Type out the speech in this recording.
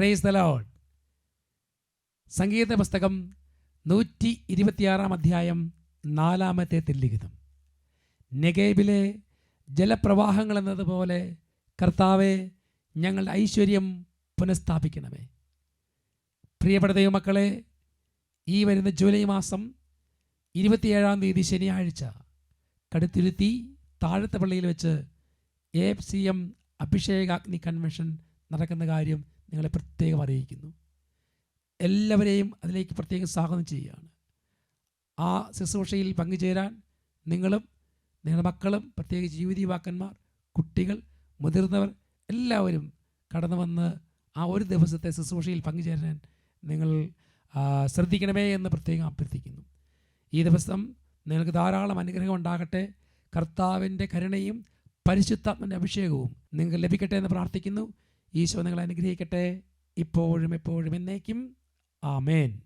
Praise the load സംഗീത പുസ്തകം നൂറ്റി ഇരുപത്തിയാറാം അധ്യായം നാലാമത്തെ തെല്ലിഖിതം നെഗേബിലെ ജലപ്രവാഹങ്ങൾ എന്നതുപോലെ കർത്താവെ ഞങ്ങളുടെ ഐശ്വര്യം പുനഃസ്ഥാപിക്കണമേ. പ്രിയപ്പെട്ട ദൈവമക്കളെ ഈ വരുന്ന ജൂലൈ മാസം ഇരുപത്തിയേഴാം തീയതി ശനിയാഴ്ച കടുത്തിരുത്തി താഴത്തെ പള്ളിയിൽ വെച്ച് A F C M Abhishekagni convention നടക്കുന്ന കാര്യം നിങ്ങളെ പ്രത്യേകം അറിയിക്കുന്നു. എല്ലാവരെയും അതിലേക്ക് പ്രത്യേകം സ്വാഗതം ചെയ്യുകയാണ്. ആ ശുശ്രൂഷയിൽ പങ്കുചേരാൻ നിങ്ങളും നിങ്ങളുടെ മക്കളും പ്രത്യേകിച്ച് ജീവിത യുവാക്കന്മാർ കുട്ടികൾ മുതിർന്നവർ എല്ലാവരും കടന്നു വന്ന് ആ ഒരു ദിവസത്തെ ശുശ്രൂഷയിൽ പങ്കുചേരാൻ നിങ്ങൾ ശ്രദ്ധിക്കണമേ എന്ന് പ്രത്യേകം അഭ്യർത്ഥിക്കുന്നു. ഈ ദിവസം നിങ്ങൾക്ക് ധാരാളം അനുഗ്രഹം ഉണ്ടാകട്ടെ. കർത്താവിന്റെ കരുണയും പരിശുദ്ധാത്മന്റെ അഭിഷേകവും നിങ്ങൾക്ക് ലഭിക്കട്ടെ എന്ന് പ്രാർത്ഥിക്കുന്നു. ഈശോ നിങ്ങളെ അനുഗ്രഹിക്കട്ടെ. ഇപ്പോഴും എപ്പോഴും എന്നേക്കും. ആമേൻ.